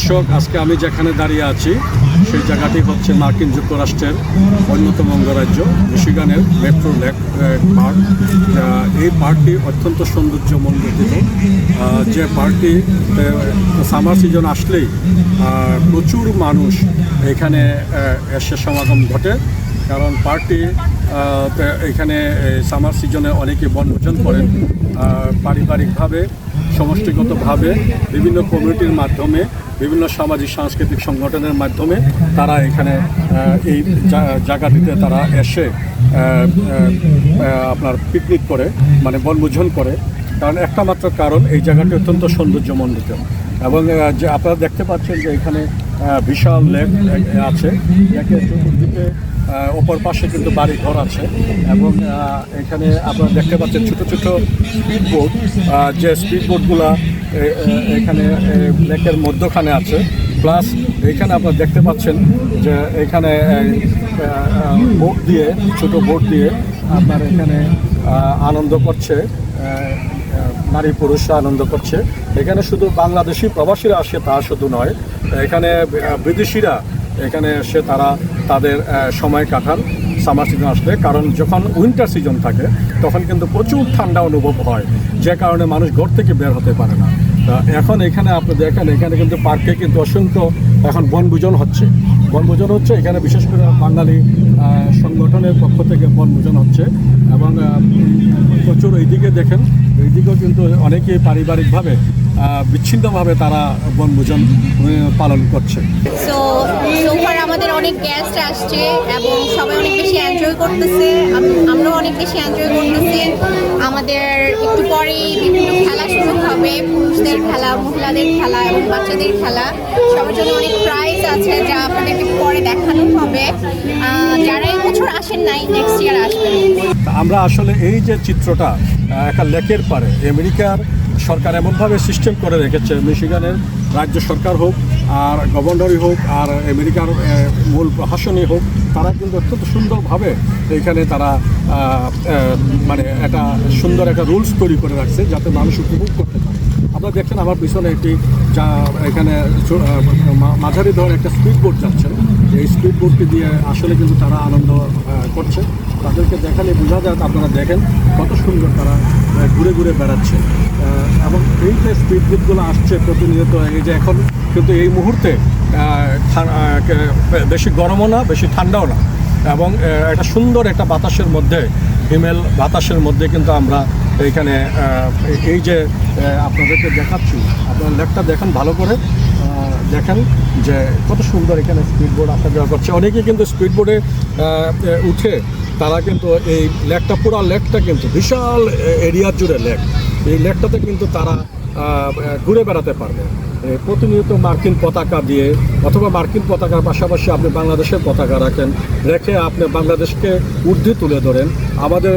দর্শক, আজকে আমি যেখানে দাঁড়িয়ে আছি, সেই জায়গাটি হচ্ছে মার্কিন যুক্তরাষ্ট্রের অন্যতম অঙ্গরাজ্য, মিশিগানের মেট্রো লেক পার্ক। এই পার্কটি অত্যন্ত সৌন্দর্যমণ্ডিত যে পার্কটি সামার সিজন আসলেই প্রচুর মানুষ এখানে এসে সমাগম ঘটে। কারণ পার্কটি এখানে সামার সিজনে অনেকে বনভোজন করেন। পারিবারিকভাবে, সমষ্টিগতভাবে, বিভিন্ন কমিউনিটির মাধ্যমে বিভিন্ন সামাজিক, সাংস্কৃতিক সংগঠনের মাধ্যমে তারা এখানে এই জায়গাটিতে তারা এসে আপনার পিকনিক করে মানে বনভোজন করে। কারণ একটা মাত্র কারণ, এই জায়গাটি অত্যন্ত সৌন্দর্যমণ্ডিত। এবং যে আপনারা দেখতে পাচ্ছেন যে এখানে বিশাল লেক আছে। চতুর্দিকে অপর পাশে কিন্তু বাড়ি ঘর আছে। এবং এখানে আপনারা দেখতে পাচ্ছেন ছোট ছোট স্পিড বোট যে স্পিড বোটগুলা এখানে লেকের মধ্যখানে আছে। প্লাস এখানে আপনারা দেখতে পাচ্ছেন যে এখানে বোট দিয়ে, ছোট বোট দিয়ে আপনার এখানে আনন্দ করছে। নারী পুরুষরা আনন্দ করছে। এখানে শুধু বাংলাদেশি প্রবাসীরা আসে তা শুধু নয়, এখানে বিদেশিরা এখানে এসে তারা তাদের সময় কাটান। সামার সিজন আসলে, কারণ যখন উইন্টার সিজন থাকে, তখন কিন্তু প্রচুর ঠান্ডা অনুভব হয়, যে কারণে মানুষ ঘর থেকে বের হতে পারে না। এখন এখানে আপনি দেখেন, এখানে কিন্তু পার্কে কিন্তু অসংখ্য এখন বনভোজন হচ্ছে। বনভোজন হচ্ছে, এখানে বিশেষ করে বাঙালি সংগঠনের পক্ষ থেকে বনভোজন হচ্ছে এবং প্রচুর এইদিকে দেখেন, এইদিকেও কিন্তু অনেকেই পারিবারিকভাবে বিচ্ছিন্নভাবে তারা বনভোজন পালন করছে। সো সোফার আমাদের অনেক গেস্ট আসছে এবং সবাই অনেক বেশি এনজয় করতেছে। আম- আমরাও অনেক বেশি এনজয় করতেছি। আমাদের একটু পরেই বিভিন্ন খেলা শুরু হবে, পুরুষদের খেলা, মহিলাদের খেলা এবং বাচ্চাদের খেলা। সবার জন্য অনেক প্রাইজ আছে যা আপনাদেরকে পরে দেখানো হবে। যারা আসেন নাই নেক্সট ইয়ার আসবেন আমরা আসলে এই যে চিত্রটা একটা লেকের পারে আমেরিকার সরকার এমনভাবে সিস্টেম করে রেখেছে, মিশিগানের রাজ্য সরকার হোক, আর গভর্নরই হোক, আর আমেরিকার মূল প্রশাসনই হোক, তারা কিন্তু অত্যন্ত সুন্দরভাবে এখানে তারা মানে একটা সুন্দর একটা রুলস তৈরি করে রাখছে, যাতে মানুষ উপভোগ করতে পারে। আপনারা দেখছেন আমার পিছনে একটি, যা এখানে মাঝারি ধরনের একটা স্পিড বোর্ড যাচ্ছে। এই স্পিড বোটটি দিয়ে আসলে কিন্তু তারা আনন্দ করছে। তাদেরকে দেখালে বোঝা যায়, আপনারা দেখেন কত সুন্দর তারা ঘুরে ঘুরে বেড়াচ্ছে। এবং এই যে স্পিড বোটগুলো আসছে প্রতিনিয়ত, এই যে এখন কিন্তু এই মুহূর্তে বেশি গরমও না, বেশি ঠান্ডাও না। এবং একটা সুন্দর একটা বাতাসের মধ্যে, হিমেল বাতাসের মধ্যে কিন্তু আমরা এইখানে আহ, এই যে আপনাদেরকে দেখাচ্ছি আপনার লেকটা দেখেন ভালো করে দেখেন যে কত সুন্দর এখানে স্পিড বোর্ড আসা যাওয়া করছে। অনেকে কিন্তু স্পিড বোর্ডে উঠে তারা কিন্তু এই লেকটা পুরা লেকটা কিন্তু বিশাল এরিয়া জুড়ে লেক এই লেকটাতে কিন্তু তারা ঘুরে বেড়াতে পারবে। প্রতিনিয়ত মার্কিন পতাকা দিয়ে অথবা মার্কিন পতাকার পাশাপাশি আপনি বাংলাদেশের পতাকা রাখেন রেখে আপনি বাংলাদেশকে ঊর্ধ্বে তুলে ধরেন। আমাদের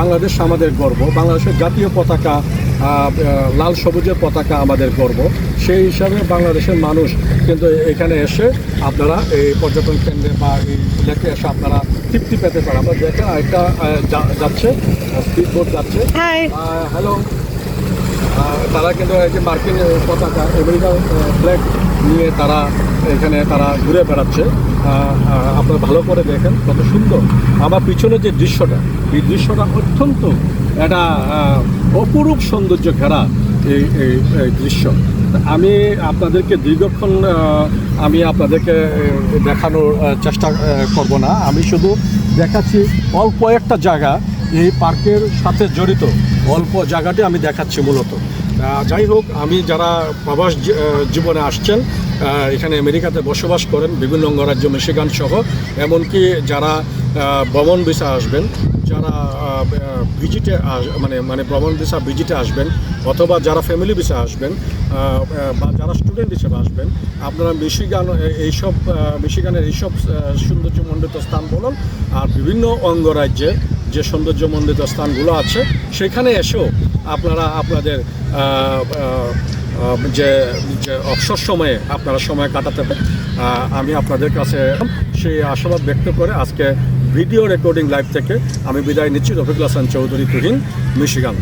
বাংলাদেশ আমাদের গর্ব। বাংলাদেশের জাতীয় পতাকা লাল সবুজের পতাকা আমাদের গর্ব। সেই হিসাবে বাংলাদেশের মানুষ কিন্তু এখানে এসে আপনারা এই পর্যটন কেন্দ্রে বা এই লেকে এসে আপনারা তৃপ্তি পেতে পারেন আমরা দেখেন একটা যাচ্ছে স্পিড বোট যাচ্ছে। হ্যালো তারা কিন্তু এই যে মার্কিন পতাকা, আমেরিকান ফ্ল্যাগ নিয়ে তারা এখানে তারা ঘুরে বেড়াচ্ছে। আপনারা ভালো করে দেখেন কত সুন্দর। আমার পিছনে যে দৃশ্যটা, এই দৃশ্যটা অত্যন্ত একটা অপরূপ সৌন্দর্য ঘেরা এই এই দৃশ্য। আমি আপনাদেরকে দীর্ঘক্ষণ আমি আপনাদেরকে দেখানোর চেষ্টা করব না। আমি শুধু দেখাচ্ছি অল্প একটা জায়গা। এই পার্কের সাথে জড়িত। অল্প জায়গাটি আমি দেখাচ্ছি মূলত। যাই হোক, আমি যারা প্রবাস জীবনে আসছেন এখানে আমেরিকাতে বসবাস করেন, বিভিন্ন অঙ্গরাজ্য, মিশিগান সহ, এমনকি যারা ভ্রমণ ভিসা আসবেন, যারা ভিজিটে মানে মানে ভ্রমণ ভিসা ভিজিটে আসবেন, অথবা যারা ফ্যামিলি ভিসা আসবেন বা যারা স্টুডেন্ট হিসেবে আসবেন, আপনারা মিশিগান এইসব মিশিগানের এইসব সৌন্দর্যমণ্ডিত স্থান বলুন, আর বিভিন্ন অঙ্গরাজ্যে যে সৌন্দর্যমণ্ডিত স্থানগুলো আছে, সেখানে এসেও আপনারা আপনাদের যে অবসর সময়ে আপনারা সময় কাটাতে পারেন আমি আপনাদের কাছে সেই আশাবাদ ব্যক্ত করে আজকে ভিডিও রেকর্ডিং লাইভ থেকে আমি বিদায় নিচ্ছি। রফিকুল হাসান চৌধুরী তুহিন, মিশিগান।